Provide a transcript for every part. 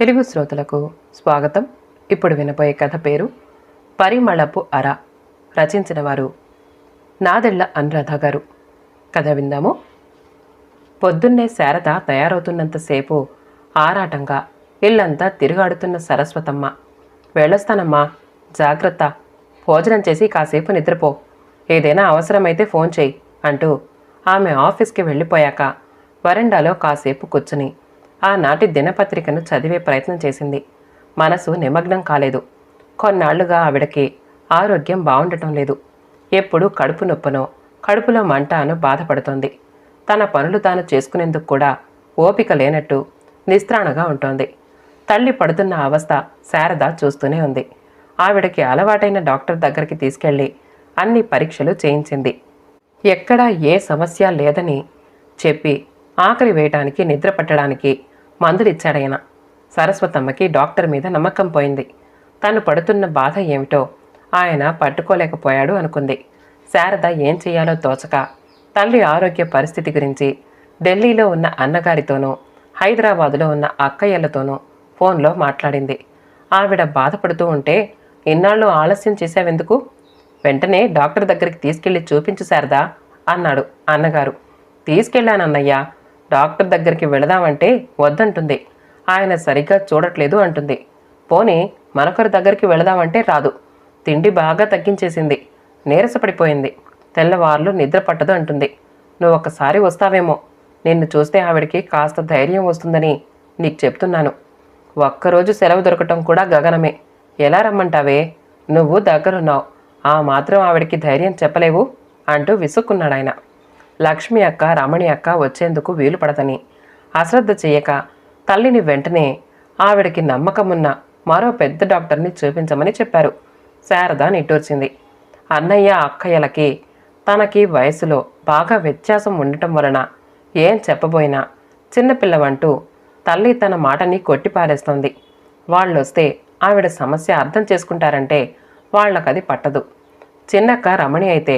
తెలుగు శ్రోతలకు స్వాగతం. ఇప్పుడు వినబోయే కథ పేరు పరిమళపు అర. రచించిన వారు నాదెళ్ళ అనురాధ గారు. కథ విందాము. పొద్దున్నే శారద తయారవుతున్నంతసేపు ఆరాటంగా ఇల్లంతా తిరుగాడుతున్న సరస్వతమ్మ. వెళ్ళొస్తానమ్మా జాగ్రత్త. భోజనం చేసి కాసేపు నిద్రపో. ఏదైనా అవసరమైతే ఫోన్ చేయి అంటూ ఆమె ఆఫీస్కి వెళ్ళిపోయాక వరండాలో కాసేపు కూర్చుని ఆనాటి దినపత్రికను చదివే ప్రయత్నం చేసింది. మనసు నిమగ్నం కాలేదు. కొన్నాళ్ళుగా ఆవిడకి ఆరోగ్యం బాగుండటం లేదు. ఎప్పుడు కడుపు నొప్పునో కడుపులో మంట అను బాధపడుతోంది. తన పనులు తాను చేసుకునేందుకు కూడా ఓపిక లేనట్టు నిస్త్రాణగా ఉంటోంది. తల్లి పడుతున్న అవస్థ శారద చూస్తూనే ఉంది. ఆవిడకి అలవాటైన డాక్టర్ దగ్గరికి తీసుకెళ్ళి అన్ని పరీక్షలు చేయించింది. ఎక్కడా ఏ సమస్య లేదని చెప్పి ఆకలి వేయటానికి నిద్ర పట్టడానికి మందులిచ్చాడైన సరస్వతమ్మకి డాక్టర్ మీద నమ్మకం పోయింది. తను పడుతున్న బాధ ఏమిటో ఆయన పట్టుకోలేకపోయాడు అనుకుంది. శారద ఏం చేయాలో తోచక తల్లి ఆరోగ్య పరిస్థితి గురించి ఢిల్లీలో ఉన్న అన్నగారితోనూ హైదరాబాదులో ఉన్న అక్కయ్యలతోనూ ఫోన్లో మాట్లాడింది. ఆవిడ బాధపడుతూ ఉంటే ఇన్నాళ్ళు ఆలస్యం చేశావెందుకు? వెంటనే డాక్టర్ దగ్గరికి తీసుకెళ్ళి చూపించు శారదా అన్నాడు అన్నగారు. తీసుకెళ్ళానన్నయ్యా డాక్టర్ దగ్గరికి వెళదామంటే వద్దంటుంది. ఆయన సరిగ్గా చూడట్లేదు అంటుంది. పోనీ మనొకరి దగ్గరికి వెళదామంటే రాదు. తిండి బాగా తగ్గించేసింది. నీరసపడిపోయింది. తెల్లవార్లు నిద్ర పట్టదు అంటుంది. నువ్వు ఒక్కసారి వస్తావేమో. నిన్ను చూస్తే ఆవిడికి కాస్త ధైర్యం వస్తుందని నీకు చెప్తున్నాను. ఒక్కరోజు సెలవు దొరకటం కూడా గగనమే. ఎలా రమ్మంటావే? నువ్వు దగ్గరున్నావు. ఆ మాత్రం ఆవిడికి ధైర్యం చెప్పలేవు అంటూ విసుక్కున్నాడు ఆయన లక్ష్మి అక్క రమణి అక్క వచ్చేందుకు వీలు పడదని. అశ్రద్ధ చేయక తల్లిని వెంటనే ఆవిడకి నమ్మకమున్న మరో పెద్ద డాక్టర్ని చూపించమని చెప్పారు. శారద నిట్టూర్చింది. అన్నయ్య అక్కయ్యలకి తనకి వయసులో బాగా వ్యత్యాసం ఉండటం వలన ఏం చెప్పబోయినా చిన్నపిల్లవంటూ తల్లి తన మాటని కొట్టిపారేస్తోంది. వాళ్ళొస్తే ఆవిడ సమస్య అర్థం చేసుకుంటారంటే వాళ్ళకది పట్టదు. చిన్నక్క రమణి అయితే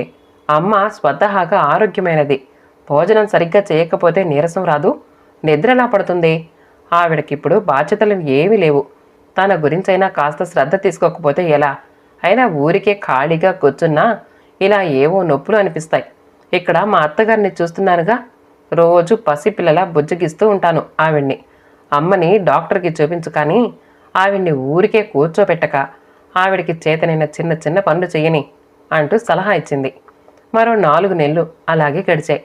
అమ్మ స్వతహాగా ఆరోగ్యమైనది. భోజనం సరిగ్గా చేయకపోతే నీరసం రాదు. నిద్రలా పడుతుంది. ఆవిడకిప్పుడు బాధ్యతలు ఏమీ లేవు. తన గురించైనా కాస్త శ్రద్ధ తీసుకోకపోతే ఎలా? అయినా ఊరికే ఖాళీగా కూర్చున్నా ఇలా ఏవో నొప్పులు అనిపిస్తాయి. ఇక్కడ మా అత్తగారిని చూస్తున్నానుగా. రోజు పసిపిల్లలా బుజ్జగిస్తూ ఉంటాను ఆవిడ్ని. అమ్మని డాక్టర్కి చూపించు కానీ ఆవిడ్ని ఊరికే కూర్చోపెట్టక. ఆవిడికి చేతనైన చిన్న చిన్న పనులు చెయ్యని అంటూ సలహా ఇచ్చింది. మరో నాలుగు నెలలు అలాగే గడిచాయి.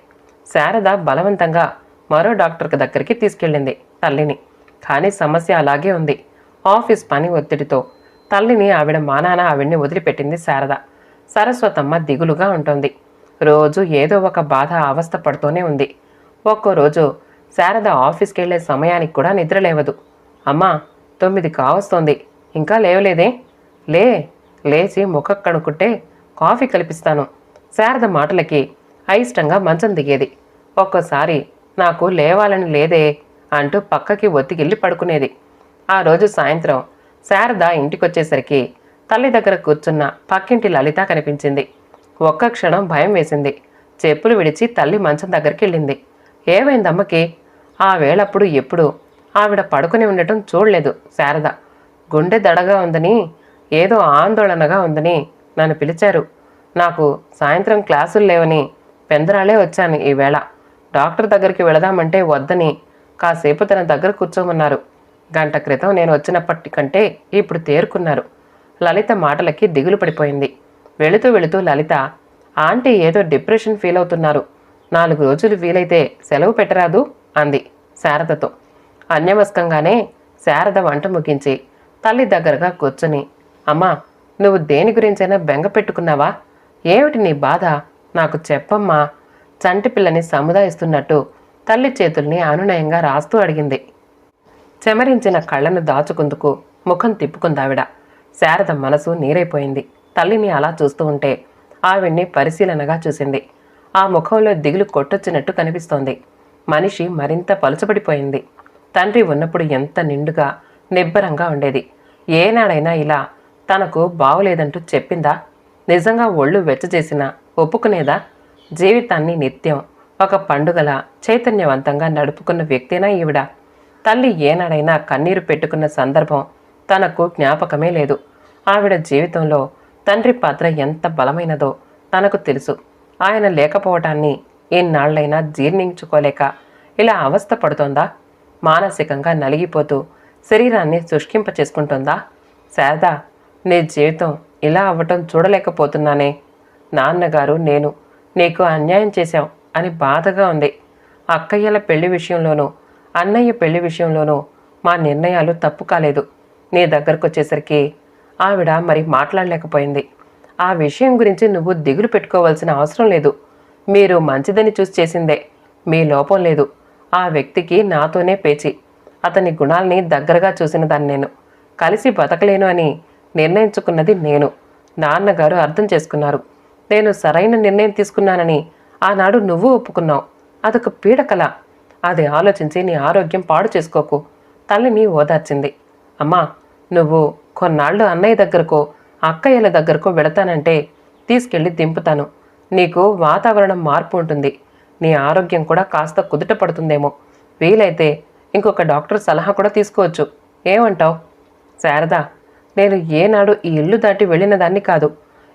శారద బలవంతంగా మరో డాక్టర్కి దగ్గరికి తీసుకెళ్ళింది తల్లిని. కానీ సమస్య అలాగే ఉంది. ఆఫీస్ పని ఒత్తిడితో తల్లిని ఆవిడ మానాన ఆవిడ్ని వదిలిపెట్టింది శారద. సరస్వతమ్మ దిగులుగా ఉంటుంది. రోజు ఏదో ఒక బాధ అవస్థ పడుతూనే ఉంది. ఒక్కో రోజు శారద ఆఫీస్కి వెళ్ళే సమయానికి కూడా నిద్ర లేవదు. అమ్మా తొమ్మిది కావస్తోంది. ఇంకా లేవలేదే? లే లేచి ముఖ కడుక్కుంటే కాఫీ కల్పిస్తాను. శారద మాటలకి అయిష్టంగా మంచం దిగేది. ఒక్కోసారి నాకు లేవాలని లేదే అంటూ పక్కకి ఒత్తికెళ్ళి పడుకునేది. ఆ రోజు సాయంత్రం శారద ఇంటికొచ్చేసరికి తల్లి దగ్గర కూర్చున్న పక్కింటి లలిత కనిపించింది. ఒక్క క్షణం భయం వేసింది. చెప్పులు విడిచి తల్లి మంచం దగ్గరికి వెళ్ళింది ఏమైంది అమ్మకి ఆ వేళప్పుడు ఎప్పుడు? ఆవిడ పడుకుని ఉండటం చూడలేదు శారద. గుండె దడగా ఉందని ఏదో ఆందోళనగా ఉందని నన్ను పిలిచారు. నాకు సాయంత్రం క్లాసులు లేవని పెందరాలే వచ్చాను ఈవేళ. డాక్టర్ దగ్గరికి వెళదామంటే వద్దని కాసేపు తన దగ్గర కూర్చోమన్నారు. గంట క్రితం నేను వచ్చినప్పటికంటే ఇప్పుడు తేరుకున్నారు. లలిత మాటలకి దిగులు పడిపోయింది. వెళుతూ వెళుతూ లలిత ఆంటీ ఏదో డిప్రెషన్ ఫీల్ అవుతున్నారు. నాలుగు రోజులు వీలైతే సెలవు పెట్టరాదు అంది శారదతో. అన్యమస్కంగానే శారద వంట ముగించి తల్లి దగ్గరగా కూర్చుని అమ్మా నువ్వు దేని గురించైనా బెంగ పెట్టుకున్నావా? ఏమిటి నీ బాధ? నాకు చెప్పమ్మా. చంటి పిల్లని సముదాయిస్తున్నట్టు తల్లి చేతుల్ని అనునయంగా రాస్తూ అడిగింది. చెమరించిన కళ్ళను దాచుకుందుకు ముఖం తిప్పుకుందావిడ. శారద మనసు నీరైపోయింది. తల్లిని అలా చూస్తూ ఉంటే ఆవిడ్ని పరిశీలనగా చూసింది. ఆ ముఖంలో దిగులు కొట్టొచ్చినట్టు కనిపిస్తోంది. మనిషి మరింత పలుచబడిపోయింది. తండ్రి ఉన్నప్పుడు ఎంత నిండుగా నిబ్బరంగా ఉండేది. ఏనాడైనా ఇలా తనకు బావులేదంటూ చెప్పిందా? నిజంగా ఒళ్ళు వెచ్చజేసినా ఒప్పుకునేదా? జీవితాన్ని నిత్యం ఒక పండుగలా చైతన్యవంతంగా నడుపుకున్న వ్యక్తేనా ఈవిడ. తల్లి ఏనాడైనా కన్నీరు పెట్టుకున్న సందర్భం తనకు జ్ఞాపకమే లేదు. ఆవిడ జీవితంలో తండ్రి పాత్ర ఎంత బలమైనదో తనకు తెలుసు. ఆయన లేకపోవటాన్ని ఎన్నాళ్ళైనా జీర్ణించుకోలేక ఇలా అవస్థ పడుతోందా? మానసికంగా నలిగిపోతూ శరీరాన్ని శుష్కింప చేసుకుంటుందా శారదా నీ జీవితం ఇలా అవ్వటం చూడలేకపోతున్నానే. నాన్నగారు నేను నీకు అన్యాయం చేశాం అని బాధగా ఉంది. అక్కయ్యల పెళ్ళి విషయంలోనూ అన్నయ్య పెళ్ళి విషయంలోనూ మా నిర్ణయాలు తప్పు కాలేదు. నీ దగ్గరకు వచ్చేసరికి ఆవిడ మరి మాట్లాడలేకపోయింది. ఆ విషయం గురించి నువ్వు దిగులు పెట్టుకోవాల్సిన అవసరం లేదు. మీరు మంచిదని చూసి చేసిందే. మీ లోపం లేదు. ఆ వ్యక్తికి నాతోనే పేచి. అతని గుణాల్ని దగ్గరగా చూసిన దాన్ని నేను కలిసి బతకలేను అని నిర్ణయించుకున్నది నేను. నాన్నగారు అర్థం చేసుకున్నారు. నేను సరైన నిర్ణయం తీసుకున్నానని ఆనాడు నువ్వు ఒప్పుకున్నావు. అదొక పీడకల. అది ఆలోచించి నీ ఆరోగ్యం పాడు చేసుకోకు. తల్లిని ఓదార్చింది. అమ్మా నువ్వు కొన్నాళ్ళు అన్నయ్య దగ్గరకో అక్కయ్యల దగ్గరకో వెళతానంటే తీసుకెళ్ళి దింపుతాను. నీకు వాతావరణం మార్పు ఉంటుంది. నీ ఆరోగ్యం కూడా కాస్త కుదుట పడుతుందేమో. వీలైతే ఇంకొక డాక్టర్ సలహా కూడా తీసుకోవచ్చు. ఏమంటావు? శారదా నేను ఏనాడు ఈ ఇల్లు దాటి వెళ్ళిన దాన్ని కాదు.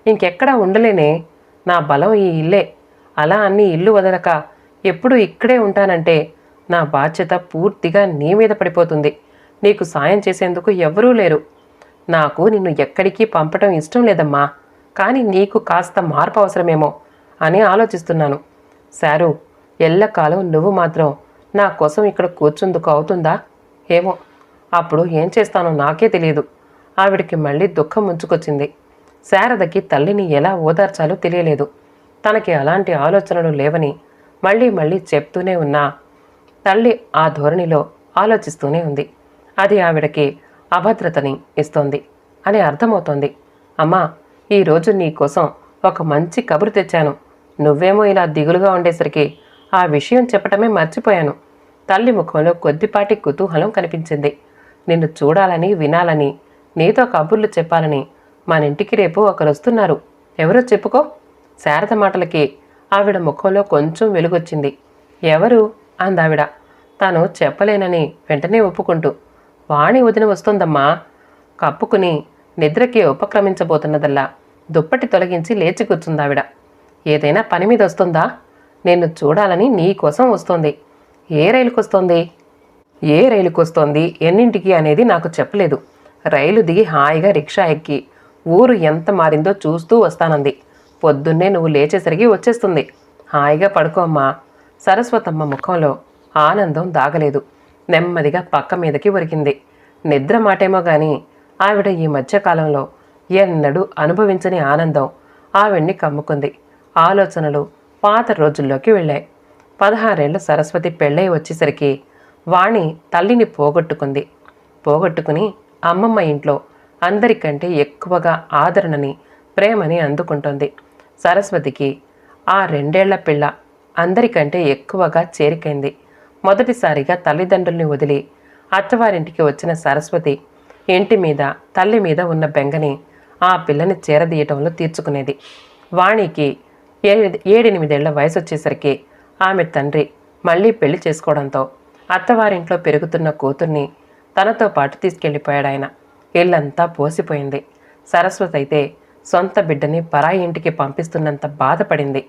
ఇంకెక్కడా ఉండలేనే. నా బలం ఈ ఇల్లే. అలా అన్ని ఇల్లు వదలక ఎప్పుడు ఇక్కడే ఉంటానంటే నా బాధ్యత పూర్తిగా నీ మీద పడిపోతుంది. నీకు సాయం చేసేందుకు ఎవరూ లేరు. నాకు నిన్ను ఎక్కడికి పంపటం ఇష్టం లేదమ్మా. కానీ నీకు కాస్త మార్పు అవసరమేమో అని ఆలోచిస్తున్నాను. శారు ఎల్లకాలం నువ్వు మాత్రం నా కోసం ఇక్కడ కూర్చుందుకు అవుతుందా? ఏమో. అప్పుడు ఏం చేస్తానో నాకే తెలియదు. ఆవిడికి మళ్ళీ దుఃఖం ముంచుకొచ్చింది. శారదకి తల్లిని ఎలా ఓదార్చాలో తెలియలేదు. తనకి అలాంటి ఆలోచనలు లేవని మళ్ళీ మళ్ళీ చెప్తూనే ఉన్నా. తల్లి ఆ ధోరణిలో ఆలోచిస్తూనే ఉంది. అది ఆవిడకి అభద్రతని ఇస్తోంది అని అర్థమవుతోంది. అమ్మా ఈరోజు నీకోసం ఒక మంచి కబురు తెచ్చాను. నువ్వేమో ఇలా దిగులుగా ఉండేసరికి ఆ విషయం చెప్పటమే మర్చిపోయాను. తల్లి ముఖంలో కొద్దిపాటి కుతూహలం కనిపించింది. నిన్ను చూడాలని వినాలని నీతో కబుర్లు చెప్పాలని మన ఇంటికి రేపు ఒకరు వస్తున్నారు ఎవరో చెప్పుకో. శారద మాటలకి ఆవిడ ముఖంలో కొంచెం వెలుగొచ్చింది. ఎవరు? అందావిడ. తాను చెప్పలేనని వెంటనే ఒప్పుకుంటూ వాణి వదిన వస్తుందమ్మా. కప్పుకుని నిద్రకి ఉపక్రమించబోతున్నదల్లా. దుప్పటి తొలగించి లేచి కూర్చుందావిడ. ఏదైనా పని మీద వస్తుందా? నేను చూడాలని నీ కోసం వస్తోంది. ఏ రైలుకొస్తోంది? ఏ రైలుకొస్తోంది? ఎన్నింటికి? అనేది నాకు చెప్పలేదు. రైలు దిగి హాయిగా రిక్షా ఎక్కి ఊరు ఎంత మారిందో చూస్తూ వస్తానంది. పొద్దున్నే నువ్వు లేచేసరికి వచ్చేస్తుంది. హాయిగా పడుకో అమ్మా. సరస్వతమ్మ ముఖంలో ఆనందం దాగలేదు. నెమ్మదిగా పక్క మీదకి ఒరికింది. నిద్ర మాటేమో గాని ఆవిడ ఈ మధ్యకాలంలో ఎన్నడూ అనుభవించని ఆనందం ఆవిడ్ని కమ్ముకుంది. ఆలోచనలు పాత రోజుల్లోకి వెళ్ళాయి. పదహారేళ్ళ సరస్వతి పెళ్ళై వచ్చేసరికి వాణి తల్లిని పోగొట్టుకుంది. పోగొట్టుకుని అమ్మమ్మ ఇంట్లో అందరికంటే ఎక్కువగా ఆదరణని ప్రేమని అందుకుంటుంది. సరస్వతికి ఆ రెండేళ్ళ పిల్ల అందరికంటే ఎక్కువగా చేరికైంది. మొదటిసారిగా తల్లిదండ్రుల్ని వదిలి అత్తవారింటికి వచ్చిన సరస్వతి ఇంటి మీద తల్లి మీద ఉన్న బెంగని ఆ పిల్లని చేరదీయటంలో తీర్చుకునేది. వాణికి ఏడు ఏడెనిమిదేళ్ళ వయసు వచ్చేసరికి ఆమె తండ్రి మళ్ళీ పెళ్ళి చేసుకోవడంతో అత్తవారింట్లో పెరుగుతున్న కూతుర్ని తనతో పాటు తీసుకెళ్ళిపోయాడు ఆయన. ఇల్లంతా పోసిపోయింది. సరస్వతి అయితే సొంత బిడ్డని పరాయి ఇంటికి పంపిస్తున్నంత బాధపడింది.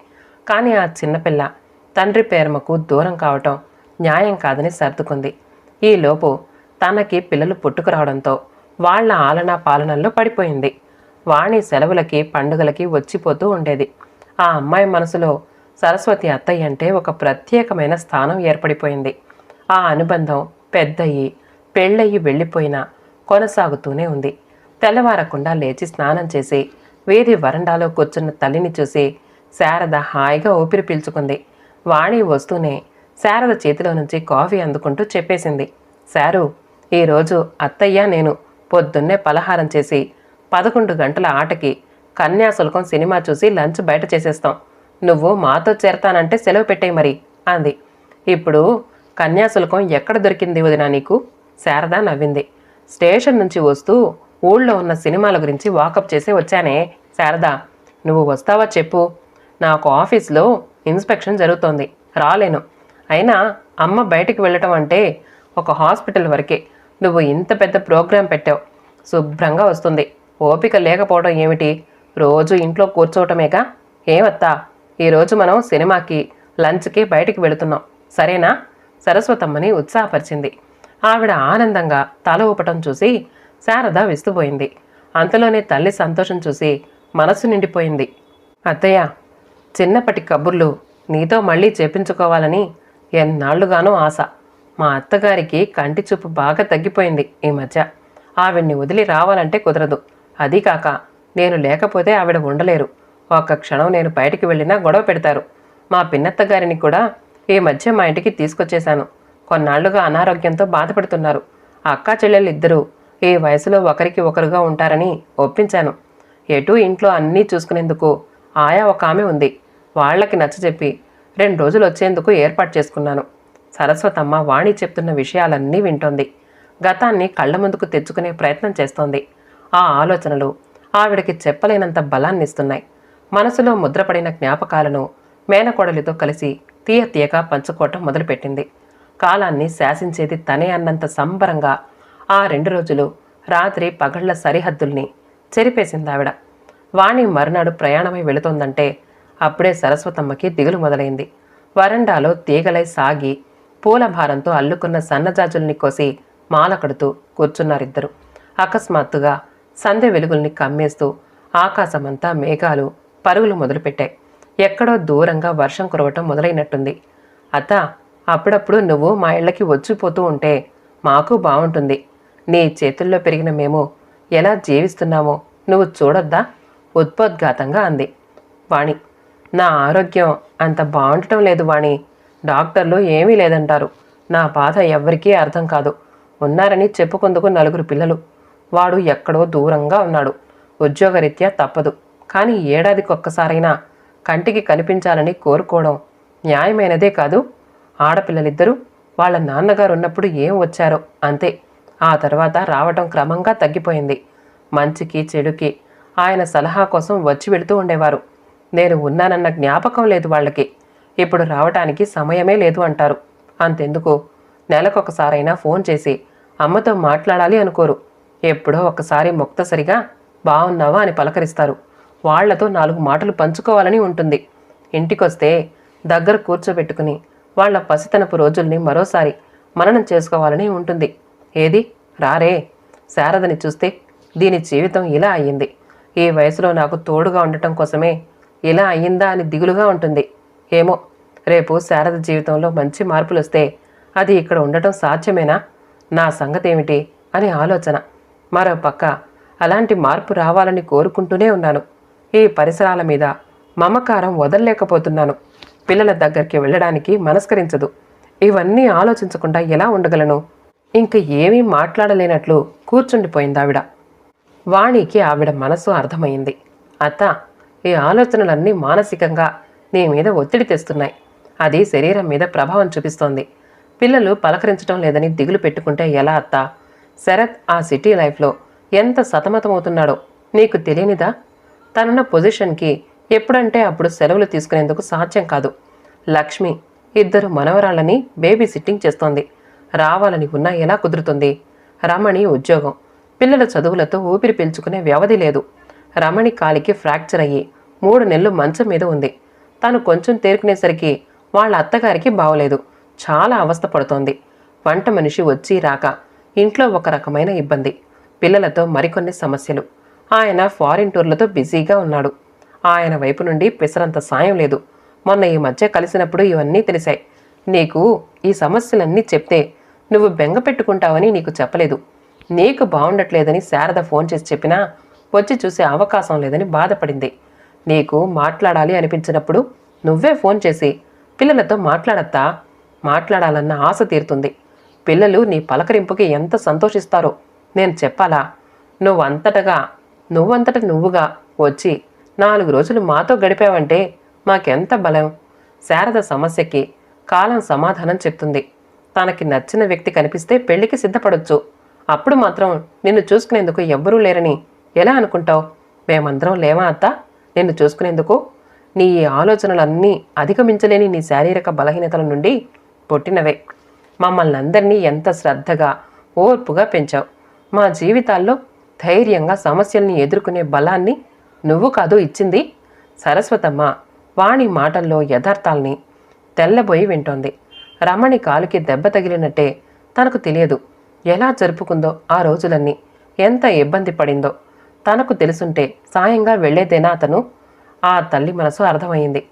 కానీ ఆ చిన్నపిల్ల తండ్రి పేరమకు దూరం కావటం న్యాయం కాదని సర్దుకుంది. ఈలోపు తనకి పిల్లలు పుట్టుకురావడంతో వాళ్ళ ఆలన పాలనల్లో పడిపోయింది. వాణి సెలవులకి పండుగలకి వచ్చిపోతూ ఉండేది. ఆ అమ్మాయి మనసులో సరస్వతి అత్తయ్య అంటే ఒక ప్రత్యేకమైన స్థానం ఏర్పడిపోయింది. ఆ అనుబంధం పెద్దయి పెళ్ళయి వెళ్ళిపోయినా కొనసాగుతూనే ఉంది. తెల్లవారకుండా లేచి స్నానం చేసి వీధి వరండాలో కూర్చున్న తల్లిని చూసి శారద హాయిగా ఊపిరి పీల్చుకుంది. వాణి వస్తూనే శారద చేతిలో నుంచి కాఫీ అందుకుంటూ చెప్పేసింది. శారు ఈరోజు అత్తయ్య నేను పొద్దున్నే పలహారం చేసి పదకొండు గంటల ఆటకి కన్యాశుల్కం సినిమా చూసి లంచ్ బయట చేసేస్తాం. నువ్వు మాతో చేరతానంటే సెలవు పెట్టేయి మరి అంది. ఇప్పుడు కన్యాశుల్కం ఎక్కడ దొరికింది వదినా నీకు? శారద నవ్వింది. స్టేషన్ నుంచి వస్తూ ఊళ్ళో ఉన్న సినిమాల గురించి వాకప్ చేసి వచ్చానే శారద నువ్వు వస్తావా చెప్పు. నాకు ఆఫీస్లో ఇన్స్పెక్షన్ జరుగుతోంది. రాలేను. అయినా అమ్మ బయటికి వెళ్ళటం అంటే ఒక హాస్పిటల్ వరకే. నువ్వు ఇంత పెద్ద ప్రోగ్రాం పెట్టావు. శుభ్రంగా వస్తుంది. ఓపిక లేకపోవడం ఏమిటి? రోజు ఇంట్లో కూర్చోవటమేగా? ఏమత్తా? ఈరోజు మనం సినిమాకి లంచ్కి బయటికి వెళుతున్నాం. సరేనా? సరస్వతమ్మని ఉత్సాహపరిచింది. ఆవిడ ఆనందంగా తల ఊపటం చూసి శారద విస్తుపోయింది. అంతలోనే తల్లి సంతోషం చూసి మనసు నిండిపోయింది. అత్తయ్య చిన్నప్పటి కబుర్లు నీతో మళ్ళీ చేపించుకోవాలని ఎన్నాళ్ళుగానో ఆశ. మా అత్తగారికి కంటి చూపు బాగా తగ్గిపోయింది ఈ మధ్య. ఆవిడ్ని వదిలి రావాలంటే కుదరదు. అదీ కాక నేను లేకపోతే ఆవిడ ఉండలేరు. ఒక్క క్షణం నేను బయటికి వెళ్ళినా గొడవ పెడతారు. మా పిన్నత్తగారిని కూడా ఈ మధ్య మా ఇంటికి తీసుకొచ్చేశాను. కొన్నాళ్ళుగా అనారోగ్యంతో బాధపడుతున్నారు. అక్కా చెల్లెలు ఇద్దరూ ఈ వయసులో ఒకరికి ఒకరుగా ఉంటారని ఒప్పించాను. ఎటూ ఇంట్లో అన్నీ చూసుకునేందుకు ఆయా ఒక ఆమె ఉంది. వాళ్ళకి నచ్చజెప్పి రెండు రోజులు వచ్చేందుకు ఏర్పాటు చేసుకున్నాను. సరస్వతమ్మ వాణి చెప్తున్న విషయాలన్నీ వింటోంది. గతాన్ని కళ్ళ ముందుకు తెచ్చుకునే ప్రయత్నం చేస్తోంది. ఆ ఆలోచనలు ఆవిడకి చెప్పలేనంత బలాన్ని ఇస్తున్నాయి. మనసులో ముద్రపడిన జ్ఞాపకాలను మేనకోడలితో కలిసి తీయ తీయగా పంచుకోవటం మొదలుపెట్టింది. కాలాన్ని శాసించేది తనే అన్నంత సంబరంగా ఆ రెండు రోజులు రాత్రి పగళ్ళ సరిహద్దుల్ని చెరిపేసింది ఆవిడ వాణి మరునాడు ప్రయాణమై వెళుతోందంటే అప్పుడే సరస్వతమ్మకి దిగులు మొదలైంది. వరండాలో తీగలై సాగి పూల భారంతో అల్లుకున్న సన్నజాజుల్ని కోసి మాల కడుతూ కూర్చున్నారిద్దరు. అకస్మాత్తుగా సంధ్య వెలుగుల్ని కమ్మేస్తూ ఆకాశమంతా మేఘాలు పరుగులు మొదలుపెట్టాయి. ఎక్కడో దూరంగా వర్షం కురవటం మొదలైనట్టుంది. అత అప్పుడప్పుడు నువ్వు మా ఇళ్ళకి వచ్చిపోతూ ఉంటే మాకు బాగుంటుంది నీ చేతుల్లో పెరిగిన మేము ఎలా జీవిస్తున్నామో నువ్వు చూడొద్దా? ఉద్భోద్ఘాతంగా అంది. వాణి నా ఆరోగ్యం అంత బాగుండటం లేదు వాణి. డాక్టర్లు ఏమీ లేదంటారు. నా బాధ ఎవ్వరికీ అర్థం కాదు. ఉన్నారని చెప్పుకుందుకు నలుగురు పిల్లలు. వాడు ఎక్కడో దూరంగా ఉన్నాడు. ఉద్యోగరీత్యా తప్పదు. కానీ ఏడాదికొక్కసారైనా కంటికి కనిపించాలని కోరుకోవడం న్యాయమైనదే కాదు? ఆడపిల్లలిద్దరూ వాళ్ళ నాన్నగారు ఉన్నప్పుడు ఏం వచ్చారో అంతే. ఆ తర్వాత రావటం క్రమంగా తగ్గిపోయింది. మంచికి చెడుకి ఆయన సలహా కోసం వచ్చి వెళుతూ ఉండేవారు. నేను ఉన్నానన్న జ్ఞాపకం లేదు వాళ్ళకి. ఇప్పుడు రావటానికి సమయమే లేదు అంటారు. అంతెందుకు? నెలకొకసారైనా ఫోన్ చేసి అమ్మతో మాట్లాడాలి అనుకోరు. ఎప్పుడో ఒకసారి మొక్తసరిగా బాగున్నావా అని పలకరిస్తారు. వాళ్ళతో నాలుగు మాటలు పంచుకోవాలని ఉంటుంది. ఇంటికొస్తే దగ్గర కూర్చోబెట్టుకుని వాళ్ళ పసితనపు రోజుల్ని మరోసారి మననం చేసుకోవాలని ఉంటుంది. ఏది? రారే. శారదని చూస్తే దీని జీవితం ఇలా అయ్యింది. ఈ వయసులో నాకు తోడుగా ఉండటం కోసమే ఇలా అయ్యిందా అని దిగులుగా ఉంటుంది. ఏమో రేపు శారద జీవితంలో మంచి మార్పులు వస్తే అది ఇక్కడ ఉండటం సాధ్యమేనా? నా సంగతి ఏమిటి అని ఆలోచన. మరో పక్క అలాంటి మార్పు రావాలని కోరుకుంటూనే ఉన్నాను. ఈ పరిసరాల మీద మమకారం వదలలేకపోతున్నాను. పిల్లల దగ్గరికి వెళ్ళడానికి మనస్కరించదు. ఇవన్నీ ఆలోచించకుండా ఎలా ఉండగలను? ఇంక ఏమీ మాట్లాడలేనట్లు కూర్చుండిపోయింది ఆవిడ. వాణికి ఆవిడ మనసు అర్థమైంది. అత్త ఈ ఆలోచనలన్నీ మానసికంగా నీ మీద ఒత్తిడి తెస్తున్నాయి. అది శరీరం మీద ప్రభావం చూపిస్తోంది. పిల్లలు పలకరించడం లేదని దిగులు పెట్టుకుంటే ఎలా అత్త? శరత్ ఆ సిటీ లైఫ్లో ఎంత సతమతమవుతున్నాడో నీకు తెలియనిదా? తనున్న పొజిషన్కి ఎప్పుడంటే అప్పుడు సెలవులు తీసుకునేందుకు సాధ్యం కాదు. లక్ష్మి ఇద్దరు మనవరాళ్ళని బేబీ సిట్టింగ్ చేస్తోంది. రావాలని ఉన్నా ఎలా కుదురుతుంది? రమణి ఉద్యోగం. పిల్లల చదువులతో ఊపిరి పీల్చుకునే వ్యవధి లేదు. రమణి కాలికి ఫ్రాక్చర్ అయ్యి మూడు నెలలు మంచం మీద ఉంది. తను కొంచెం తేరుకునేసరికి వాళ్ళ అత్తగారికి బాగోలేదు చాలా అవస్థ పడుతోంది. వంట మనిషి వచ్చి రాక ఇంట్లో ఒక రకమైన ఇబ్బంది. పిల్లలతో మరికొన్ని సమస్యలు. ఆయన ఫారిన్ టూర్లతో బిజీగా ఉన్నాడు. ఆయన వైపు నుండి పిసరంత సాయం లేదు. మొన్న ఈ మధ్య కలిసినప్పుడు ఇవన్నీ తెలిసాయి. నీకు ఈ సమస్యలన్నీ చెప్తే నువ్వు బెంగ పెట్టుకుంటావని నీకు చెప్పలేదు. నీకు బాగుండట్లేదని శారద ఫోన్ చేసి చెప్పినా వచ్చి చూసే అవకాశం లేదని బాధపడింది. నీకు మాట్లాడాలి అనిపించినప్పుడు నువ్వే ఫోన్ చేసి పిల్లలతో మాట్లాడత్తా మాట్లాడాలన్న ఆశ తీరుతుంది. పిల్లలు నీ పలకరింపుకి ఎంత సంతోషిస్తారో నేను చెప్పాలా? నువ్వంతటగా నువ్వంతట నువ్వుగా వచ్చి నాలుగు రోజులు మాతో గడిపావంటే మాకెంత బలం? శారద సమస్యకి కాలం సమాధానం చెప్తుంది. తనకి నచ్చిన వ్యక్తి కనిపిస్తే పెళ్ళికి సిద్ధపడొచ్చు. అప్పుడు మాత్రం నిన్ను చూసుకునేందుకు ఎవ్వరూ లేరని ఎలా అనుకుంటావు? మేమందరం లేవా అత్త? నిన్ను చూసుకునేందుకు? నీ ఈ ఆలోచనలన్నీ అధిగమించలేని నీ శారీరక బలహీనతల నుండి పుట్టినవే. మమ్మల్ని అందరినీ ఎంత శ్రద్ధగా ఓర్పుగా పెంచావు. మా జీవితాల్లో ధైర్యంగా సమస్యల్ని ఎదుర్కొనే బలాన్ని నువ్వు కాదు ఇచ్చింది సరస్వతమ్మ. వాణి మాటల్లో యథార్థాల్ని తెల్లబోయి వింటోంది. రమణి కాలుకి దెబ్బ తగిలినట్టే తనకు తెలియదు. ఎలా జరుపుకుందో ఆ రోజులన్నీ ఎంత ఇబ్బంది పడిందో. తనకు తెలుసుంటే సాయంగా వెళ్ళేదేనా అతను? ఆ తల్లి మనసు అర్థమైంది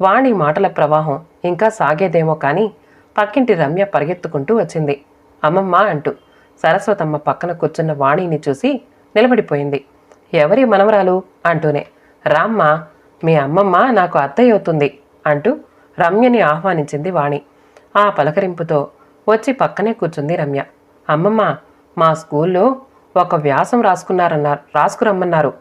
వాణి మాటల ప్రవాహం ఇంకా సాగేదేమో కానీ పక్కింటి రమ్య పరిగెత్తుకుంటూ వచ్చింది. అమ్మమ్మ అంటూ సరస్వతమ్మ పక్కన కూర్చున్న వాణిని చూసి నిలబడిపోయింది. ఎవరి మనవరాలు అంటూనే రామ్మ మీ అమ్మమ్మ నాకు అత్తయ్య అవుతుంది అంటూ రమ్యని ఆహ్వానించింది వాణి. ఆ పలకరింపుతో వచ్చి పక్కనే కూర్చుంది రమ్య. అమ్మమ్మ మా స్కూల్లో ఒక వ్యాసం రాసుకున్నారన్నారు రాసుకురమ్మన్నారు.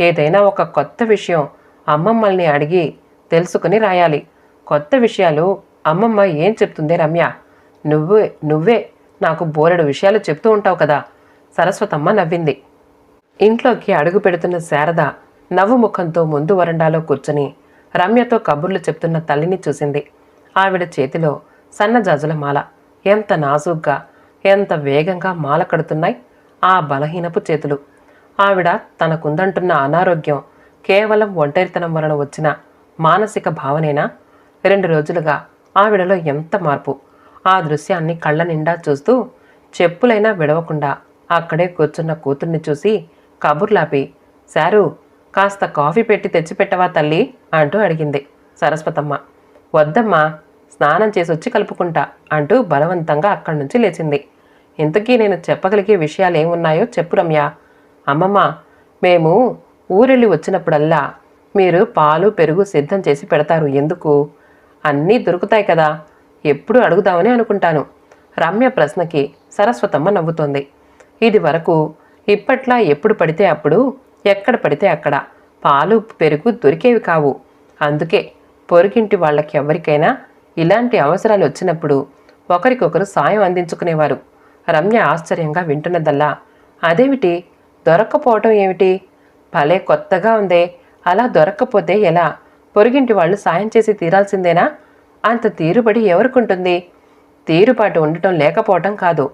ఏదైనా ఒక కొత్త విషయం అమ్మమ్మల్ని అడిగి తెలుసుకుని రాయాలి. కొత్త విషయాలు అమ్మమ్మ ఏం చెప్తుంది రమ్య? నువ్వే నువ్వే నాకు బోలెడు విషయాలు చెప్తూ ఉంటావు కదా. సరస్వతమ్మ నవ్వింది. ఇంట్లోకి అడుగు పెడుతున్న శారద నవ్వు ముఖంతో ముందు వరండాలో కూర్చుని రమ్యతో కబుర్లు చెప్తున్న తల్లిని చూసింది. ఆవిడ చేతిలో సన్నజాజుల మాల. ఎంత నాజుగ్గా ఎంత వేగంగా మాల కడుతున్నాయి ఆ బలహీనపు చేతులు. ఆవిడ తనకుందంటున్న అనారోగ్యం కేవలం ఒంటరితనం వలన వచ్చిన మానసిక భావనేనా? రెండు రోజులుగా ఆవిడలో ఎంత మార్పు? ఆ దృశ్యాన్ని కళ్ళ నిండా చూస్తూ చెప్పులైనా విడవకుండా అక్కడే కూర్చున్న కూతుర్ని చూసి కబుర్లాపి శారు కాస్త కాఫీ పెట్టి తెచ్చిపెట్టవా తల్లి? అంటూ అడిగింది సరస్వతమ్మ. వద్దమ్మా స్నానం చేసి వచ్చి కలుపుకుంటా అంటూ బలవంతంగా అక్కడి నుంచి లేచింది. ఇంతకీ నేను చెప్పగలిగే విషయాలు ఏమున్నాయో చెప్పు రమ్య. అమ్మమ్మ మేము ఊరెళ్ళి వచ్చినప్పుడల్లా మీరు పాలు పెరుగు సిద్ధం చేసి పెడతారు. ఎందుకు? అన్నీ దొరుకుతాయి కదా. ఎప్పుడు అడుగుదామని అనుకుంటాను. రమ్య ప్రశ్నకి సరస్వతమ్మ నవ్వుతోంది. ఇది వరకు ఇప్పట్లా ఎప్పుడు పడితే అప్పుడు ఎక్కడ పడితే అక్కడ. పాలు పెరుగు దొరికేవి కావు. అందుకే పొరుగింటి వాళ్ళకి ఎవరికైనా ఇలాంటి అవసరాలు వచ్చినప్పుడు ఒకరికొకరు సాయం అందించుకునేవారు. రమ్య ఆశ్చర్యంగా వింటున్నదల్లా అదేమిటి? దొరక్కపోవటం ఏమిటి? భలే కొత్తగా ఉందే. అలా దొరక్కపోతే ఎలా? పొరుగింటి వాళ్ళు సాయం చేసి తీరాల్సిందేనా? అంత తీరుబడి ఎవరికుంటుంది? తీరుబాటు ఉండటం లేకపోవటం కాదు.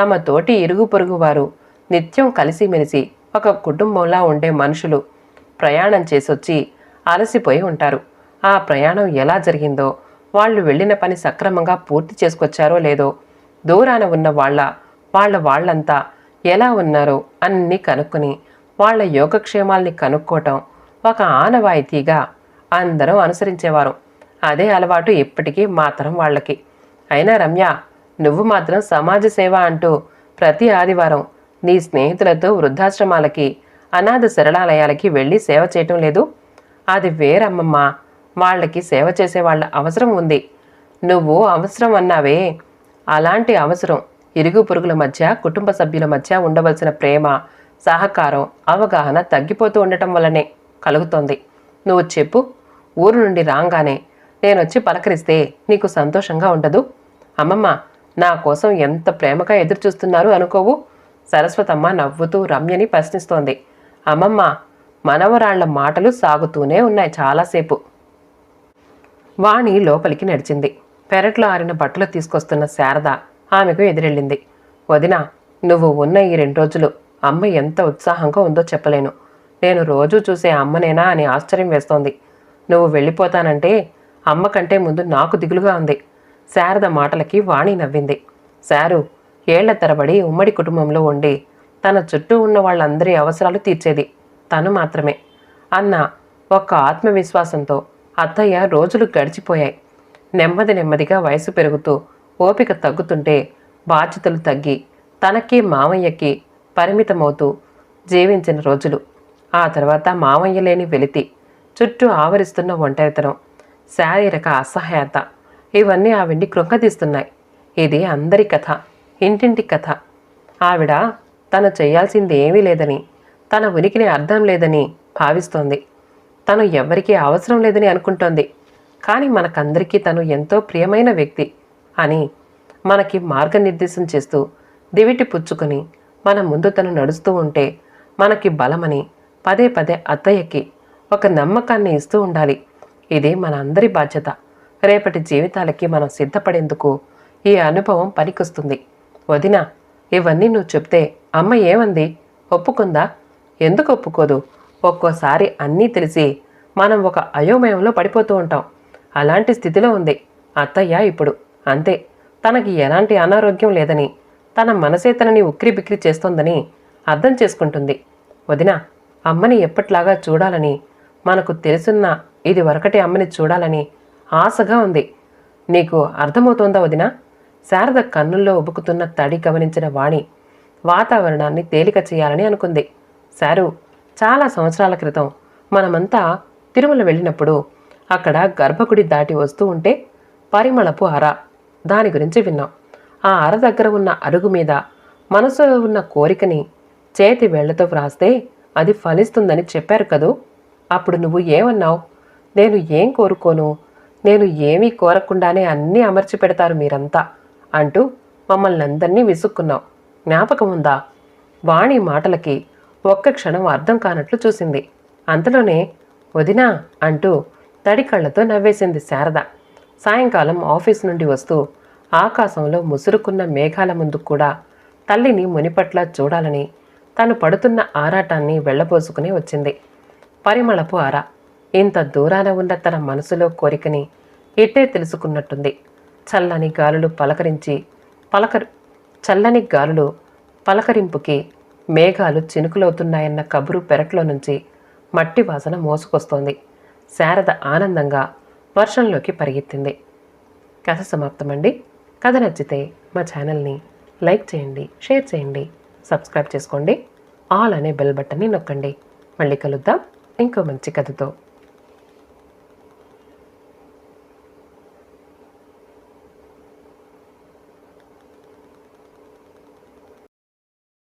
తమ తోటి ఇరుగు పొరుగు వారు నిత్యం కలిసిమెలిసి ఒక కుటుంబంలా ఉండే మనుషులు ప్రయాణం చేసొచ్చి అలసిపోయి ఉంటారు. ఆ ప్రయాణం ఎలా జరిగిందో వాళ్ళు వెళ్ళిన పని సక్రమంగా పూర్తి చేసుకొచ్చారో లేదో దూరాన ఉన్న వాళ్ళ వాళ్ళ వాళ్ళంతా ఎలా ఉన్నారో అన్నీ కనుక్కొని వాళ్ళ యోగక్షేమాల్ని కనుక్కోవటం ఒక ఆనవాయితీగా అందరం అనుసరించేవారు. అదే అలవాటు ఇప్పటికీ మాత్రం వాళ్ళకి. అయినా రమ్య నువ్వు మాత్రం సమాజ సేవ అంటూ ప్రతి ఆదివారం నీ స్నేహితులతో వృద్ధాశ్రమాలకి అనాథ శరణాలయాలకి వెళ్ళి సేవ చేయటం లేదు. అది వేరమ్మమ్మ. వాళ్ళకి సేవ చేసే వాళ్ళ అవసరం ఉంది. నువ్వు అవసరం అన్నావే. అలాంటి అవసరం. ఇరుగు పొరుగుల మధ్య కుటుంబ సభ్యుల మధ్య ఉండవలసిన ప్రేమ సహకారం అవగాహన తగ్గిపోతూ ఉండటం వల్లనే కలుగుతోంది. నువ్వు చెప్పు. ఊరు నుండి రాగానే నేను వచ్చి పలకరిస్తే నీకు సంతోషంగా ఉండదు. అమ్మమ్మ నా కోసం ఎంత ప్రేమగా ఎదురు చూస్తున్నారు అనుకోవు. సరస్వతమ్మ నవ్వుతూ రమ్యని ప్రశ్నిస్తోంది. అమ్మమ్మ మనవరాళ్ళ మాటలు సాగుతూనే ఉన్నాయి చాలాసేపు. వాణి లోపలికి నడిచింది. పెరట్లో ఆరిన బట్టలు తీసుకొస్తున్న శారద ఆమెకు ఎదురెళ్ళింది. వదిన నువ్వు ఉన్న ఈ రెండు రోజులు అమ్మ ఎంత ఉత్సాహంగా ఉందో చెప్పలేను. నేను రోజూ చూసే అమ్మనేనా అని ఆశ్చర్యం వేస్తోంది. నువ్వు వెళ్ళిపోతానంటే అమ్మ కంటే ముందు నాకు దిగులుగా ఉంది. శారద మాటలకి వాణి నవ్వింది. శారు ఏళ్ళ తరబడి ఉమ్మడి కుటుంబంలో ఉండి తన చుట్టూ ఉన్న వాళ్ళందరి అవసరాలు తీర్చేది తను మాత్రమే. అన్న ఒక్క ఆత్మవిశ్వాసంతో అత్తయ్య రోజులు గడిచిపోయాయి. నెమ్మది నెమ్మదిగా వయసు పెరుగుతూ ఓపిక తగ్గుతుంటే బాధ్యతలు తగ్గి తనకి మామయ్యకి పరిమితమవుతూ జీవించిన రోజులు. ఆ తర్వాత మామయ్య లేని వెలితి చుట్టూ ఆవరిస్తున్న ఒంటరితనం శారీరక అసహాయత ఇవన్నీ ఆవిడ్ని కృంగదీస్తున్నాయి. ఇది అందరి కథ. ఇంటింటి కథ. ఆవిడ తను చేయాల్సింది ఏమీ లేదని తన ఉనికిని అర్థం లేదని భావిస్తోంది. తను ఎవ్వరికీ అవసరం లేదని అనుకుంటోంది. కానీ మనకందరికీ తను ఎంతో ప్రియమైన వ్యక్తి అని మనకి మార్గనిర్దేశం చేస్తూ దివిటి పుచ్చుకొని మన ముందు తను నడుస్తూ ఉంటే మనకి బలమని పదే పదే అత్తయ్యకి ఒక నమ్మకాన్ని ఇస్తూ ఉండాలి. ఇది మన అందరి బాధ్యత. రేపటి జీవితాలకి మనం సిద్ధపడేందుకు ఈ అనుభవం పనికొస్తుంది. వదినా ఇవన్నీ నువ్వు చెప్తే అమ్మ ఏమంది? ఒప్పుకుందా? ఎందుకు ఒప్పుకోదు? ఒక్కోసారి అన్నీ తెలిసి మనం ఒక అయోమయంలో పడిపోతూ ఉంటాం. అలాంటి స్థితిలో ఉంది అత్తయ్య ఇప్పుడు. అంతే. తనకి ఎలాంటి అనారోగ్యం లేదని తన మనసే తనని ఉక్కిరి బిక్కిరి చేస్తోందని అర్థం చేసుకుంటుంది. వదిన అమ్మని ఎప్పట్లాగా చూడాలని మనకు తెలుసున్న ఇది వరకటి అమ్మని చూడాలని ఆశగా ఉంది. నీకు అర్థమవుతోందా వదినా? శారద కన్నుల్లో ఉబుకుతున్న తడి గమనించిన వాణి వాతావరణాన్ని తేలిక చేయాలని అనుకుంది. శారు చాలా సంవత్సరాల క్రితం మనమంతా తిరుమల వెళ్ళినప్పుడు అక్కడ గర్భగుడి దాటి వస్తూ ఉంటే పరిమళపు అర దాని గురించి విన్నాం. ఆ అర దగ్గర ఉన్న అరుగు మీద మనసులో ఉన్న కోరికని చేతి వేళ్ళతో వ్రాస్తే అది ఫలిస్తుందని చెప్పారు కదూ? అప్పుడు నువ్వు ఏమన్నావు? నేను ఏం కోరుకోను? నేను ఏమీ కోరకుండానే అన్నీ అమర్చి పెడతారు మీరంతా. అంటూ మమ్మల్ని అందరినీ విసుక్కున్నావు. జ్ఞాపకం ఉందా వాణి మాటలకి ఒక్క క్షణం అర్థం కానట్లు చూసింది. అంతలోనే వదినా అంటూ తడి కళ్ళతో నవ్వేసింది శారద. సాయంకాలం ఆఫీస్ నుండి వస్తూ ఆకాశంలో ముసురుకున్న మేఘాల ముందు కూడా తల్లిని మునిపట్ల చూడాలని తను పడుతున్న ఆరాటాన్ని వెళ్ళబోసుకుని వచ్చింది. పరిమళపు ఆరా ఇంత దూరాన ఉన్న తన మనసులో కోరికని ఇట్టే తెలుసుకున్నట్టుంది. చల్లని గాలులు పలకరించి పలకరు చల్లని గాలులు పలకరింపుకి మేఘాలు చినుకులవుతున్నాయన్న కబురు పెరట్లో నుంచి మట్టి వాసన మోసుకొస్తోంది. శారద ఆనందంగా వర్షంలోకి పరిగెత్తింది. కథ సమాప్తమండి. కథ నచ్చితే మా ఛానల్ని లైక్ చేయండి షేర్ చేయండి సబ్స్క్రైబ్ చేసుకోండి. ఆల్ అనే బెల్ బటన్ని నొక్కండి. మళ్ళీ కలుద్దాం. ఇంకో మంచి కథతో.